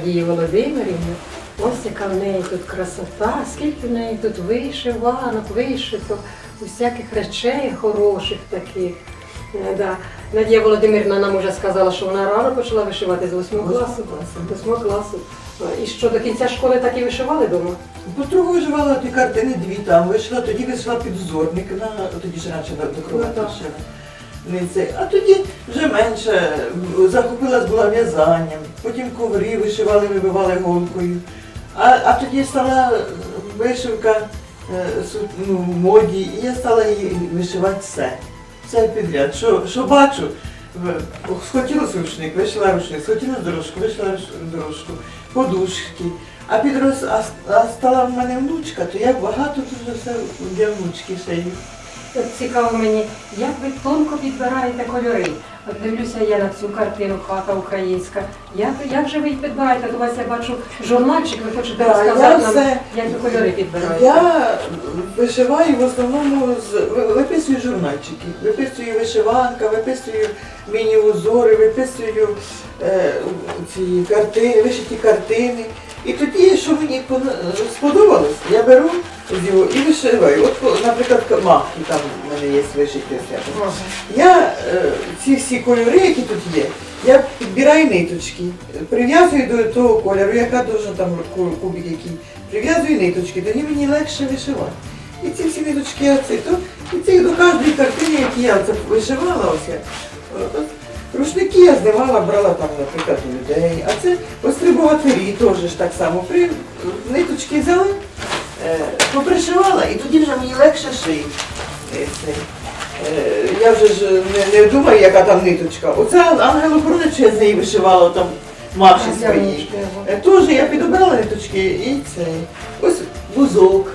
Надії Володимирівни. Ось яка в неї тут красота, скільки в неї тут вишиванок, вишито, усяких речей хороших таких. Е, Да. Надія Володимирівна нам уже сказала, що вона рано почала вишивати з 8 класу. З 8 класу. І що до кінця школи так і вишивали вдома? Потроху виживала ті картини дві там, вийшла, тоді вийшла підзорник, на, тоді ж раніше до, до Не. А тоді вже менше захопилась була в'язанням, потім коври вишивали, вибивали голкою. А, а тоді стала вишивка е, ну, в моді, і я стала її вишивати все. Все підряд. Що, що бачу, схотілося рушник, вишила рушник, схотілося дорожку, вишила дорожку, подушки. А підрос, а, а стала в мене внучка, то я багато дуже все для внучки шию. От Цікаво мені, як ви тонко підбираєте кольори. От дивлюся я на цю картину хата українська. Як, як же ви їх підбираєте? От У вас я бачу журнальчик, ви хочете Да, розказати нам, все- як ви кольори підбираєте? Я вишиваю в основному з виписую журнальчики, виписую вишиванка, виписую міні-узори, виписую е, ці картини, вишиті картини. І тоді, що мені сподобалось, я беру його і вишиваю. От, наприклад, махи там в мене є вишиті. Ага. Я е, ці всі кольори, які тут є, я підбираю ниточки, прив'язую до того кольору, яка должна там ку- кубик який. Прив'язую ниточки, тоді мені легше вишивати. І ці всі ниточки я це, то і ці до кожної картини, які я це вишивала, ось я. Рушники я здавала, брала там, наприклад, у людей. А це ось три богатирі теж так само. При, ниточки взяли, е, попришивала, і тоді вже мені легше шити. Е. Е, Я вже ж не, не думаю, яка там ниточка. Оце ангел що я з неї вишивала там маші свої. Теж я підобрала ниточки і цей. Ось бузок,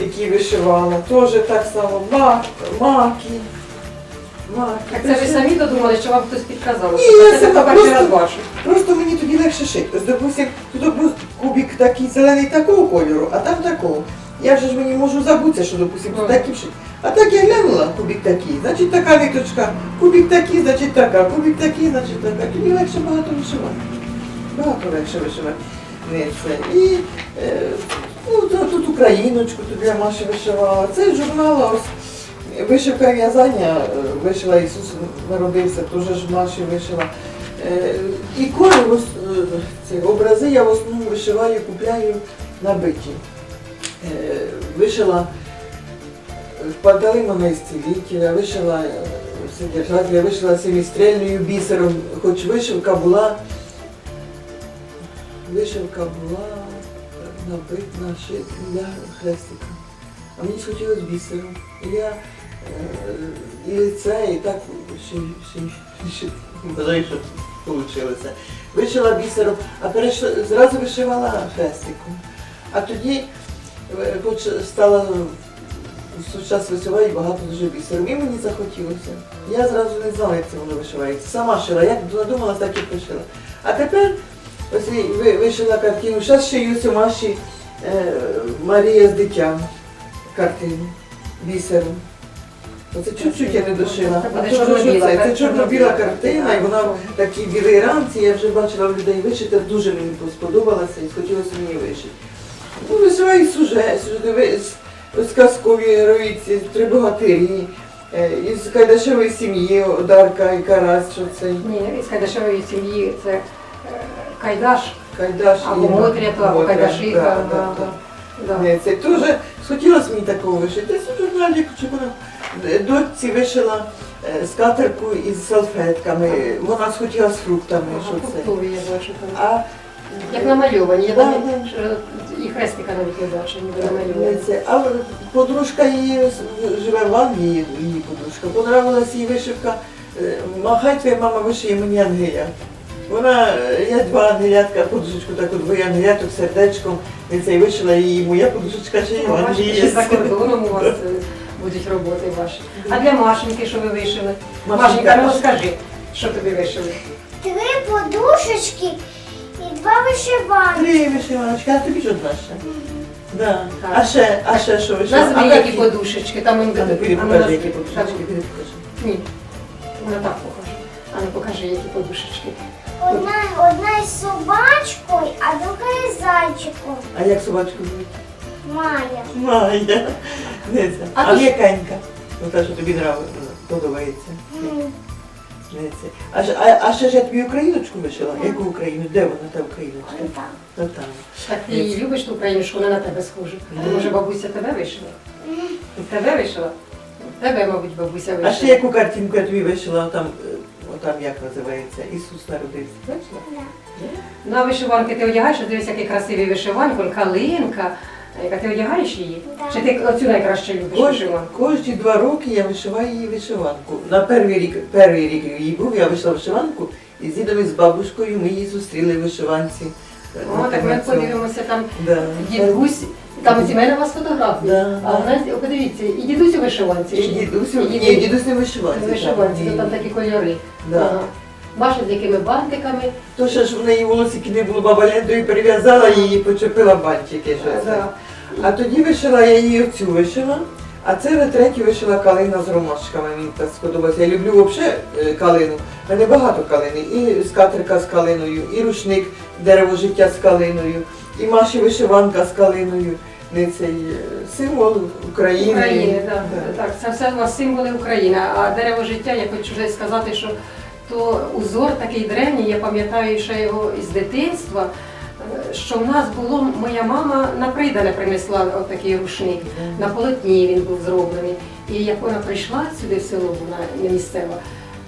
який вишивала. Теж так само мак, маки. Так це ви самі додумали, чи вам хтось підказав? Ні, я це сама перший раз бачу. Просто мені тоді легше шити. Допустим, тут був кубик такий зелений такого кольору, а там такого. Я вже ж мені можу забутися, що, допустим, тут Ага. такий. А так я глянула, кубик такий, значить така ниточка, кубик такий, значить така, кубик такий, значить така. Тоді легше багато вишивати. Багато легше вишивати. І е, ну, тут україночку тут для Маші вишивала. Це журнал ось вишивка в'язання, е, вишила Ісус народився, теж ж Маші вишила. Е, Ікони, в ос- е, ці образи я в основному вишиваю, купляю набиті. Е, Вишила Пантелеймона ісцілителя, вишила е, Вседержателя, вишила семістрельною бісером, хоч вишивка була, вишивка була набитна ще для хрестика. А мені схотілося бісером. І я і це, і так ще, ще, вийшло. Вишила бісером, а перейшла, зразу вишивала хрестиком. А тоді е, хоч стала час вишиваю багато дуже бісером. І мені захотілося. Я зразу не знала, як це воно вишивається. Сама шила, як надумала, так і пошила. А тепер ось вишила картину. Зараз шию цю Маші е, Марія з дитям картину бісером. Оце чуть-чуть я не дошила. Це А то вже чорно-біла це, це картина. чорно-біла картина, і вона в такій білій рамці. Я вже бачила в людей вишити, дуже мені сподобалося і хотілося мені вишити. Ну, вишиваю сюжет, з казкові героїці, три богатирі, е, із Кайдашевої сім'ї, Одарка і Карась, що це Ні, із Кайдашевої сім'ї це е, Кайдаш, Кайдаш або Мотря, або Кайдашиха. Да, Це теж схотілося мені такого вишити. Десь у журналі вона е, дочці вишила е, скатерку із салфетками. Вона схотіла з фруктами, Ага, що це. я бачу. А Як намальовані, я е, і хрестика навіть не бачу, ніби намальовані. А подружка її живе в Англії, її подружка. Понравилась їй вишивка. е, Махай твоя мама вишиє мені ангеля. Вона, е, я два ангелятка, подружечку таку двоє ангеляток сердечком. І це і вишила її моя подружечка ще й в Ну, бачите, Англії. ще за кордоном у вас е, будуть роботи ваші. А для Машеньки, що ви вишили? Машенька, ну розкажи, що тобі вишили? Три подушечки і два вишиванки. Три вишиваночки, а тобі ж одна ще. Да. А ще, а ще що вишила? Назви які подушечки, там він А ну, ну, покажи, які подушечки. Ні, вона так покаже. А ну покажи, які подушечки. Одна, одна із собачкою, а друга із зайчиком. А як собачку звуть? Майя. Майя. Дивіться. А А то м'якенька. Ну та, що тобі нравиться, подобається. М. Дивіться. А, а, а ще ж я тобі україночку вишила? Яку Україну? Де вона та україночка? Так. Та там. Так ти її любиш ту українську, вона на тебе схожа. Мгм. Може, бабуся тебе вишила? Тебе вишила? Тебе, мабуть, бабуся вишила. А ще яку картинку я тобі вишила, там, отам як називається, Ісус народився. Бачила? Да. На вишиванки ти одягаєш, От дивись, який красивий вишиванку, калинка. Яка ти одягаєш її? Да. Чи ти оцю найкраще любиш Кож, вишиванку? кожні два роки я вишиваю її вишиванку. На перший рік, перший рік її був, я вийшла вишиванку, і з дідом і з бабушкою ми її зустріли в вишиванці. О, так ми подивимося там Да. дідусь. Там мене у вас фотографії. Да. А у нас, о, подивіться, і дідусь у вишиванці. І дідусь, ні, дідусь не вишиванці. вишиванці, то там такі кольори. Да. Ага. Маша з якими бантиками. То ще ж в неї волосики не було, баба лентою перев'язала її, почепила бантики. Що. Да. А тоді вишила я її оцю вишила, а це ретреті вишила калина з ромашками. Мені так сподобалося. Я люблю взагалі е, калину. У мене багато калини. І скатерка з калиною, і рушник дерево життя з калиною, і Маші вишиванка з калиною. Не цей е, символ України. України, да. Да. так. Це все у вас символи України. А дерево життя, я хочу вже сказати, що то узор такий древній, я пам'ятаю ще його із дитинства. е, Що в нас було, моя мама на придане принесла отакий рушник. На полотні він був зроблений. І як вона прийшла сюди в село, вона місцева,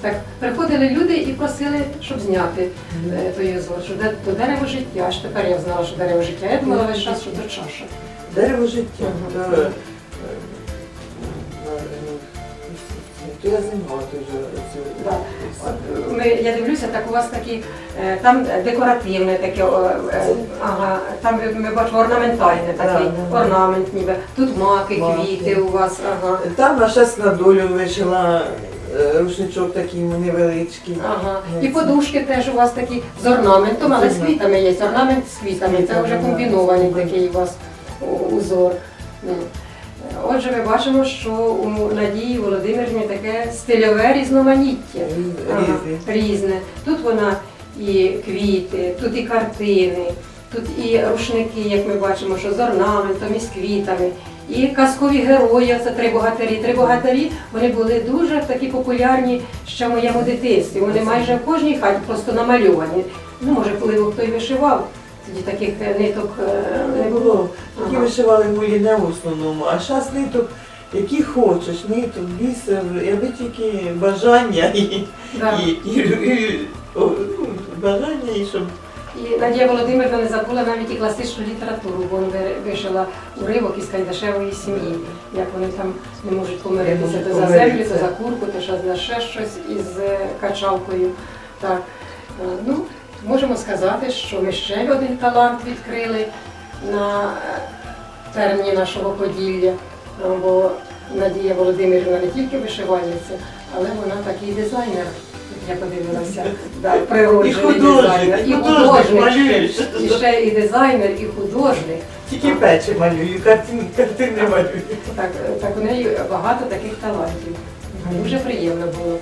так приходили люди і просили, щоб зняти е, той узор, що то дерево життя. Аж тепер я знала, що дерево життя. Я думала весь час, що то чаша. Дерево життя. Е, е, То я знімала дуже цю. Да. От, Ми, я дивлюся, так у вас такі, е, там декоративне таке, о, е, ага, там ми- ми бачимо орнаментальне такий, Да, да. орнамент ніби. Тут маки, Маки. квіти у вас, ага. Там на щас на долю вишила е, рушничок такий невеличкий. Ага. І подушки теж у вас такі з орнаментом, але з квітами є. Орнамент з квітами. Це вже комбінований такий у вас узор. Ну. Отже, ми бачимо, що у Надії Володимирівні таке стильове різноманіття. Ага, Різні. різне. Тут вона і квіти, тут і картини, тут і рушники, як ми бачимо, що з орнаментом, і з квітами, і казкові герої, це три богатирі. Три богатирі вони були дуже такі популярні ще в моєму дитинстві. Вони майже в кожній хаті просто намальовані. Ну, може, коли хто й вишивав, тоді таких ниток е, Не було. Такі Ага. вишивали муліне в основному, а зараз ниток, які хочеш, ниток, бісер, аби тільки бажання і, Да. і, і, і о, ну, бажання і щоб І Надія Володимирівна не забула навіть і класичну літературу, бо вона вишила уривок із Кайдашевої сім'ї, як вони там не можуть помиритися то за землю, то за курку, то ще щось із е, качалкою. Так. Е, Ну, можемо сказати, що ми ще один талант відкрили на е, терені нашого Поділля, бо Надія Володимирівна не тільки вишивальниця, але вона такий дизайнер. Я подивилася, да, природжений І художник, дизайнер, і і художник художник, малюєш. і ще і дизайнер, і художник. тільки печі малюю, картин, картини малюю. Так, так у неї багато таких талантів. Дуже приємно було.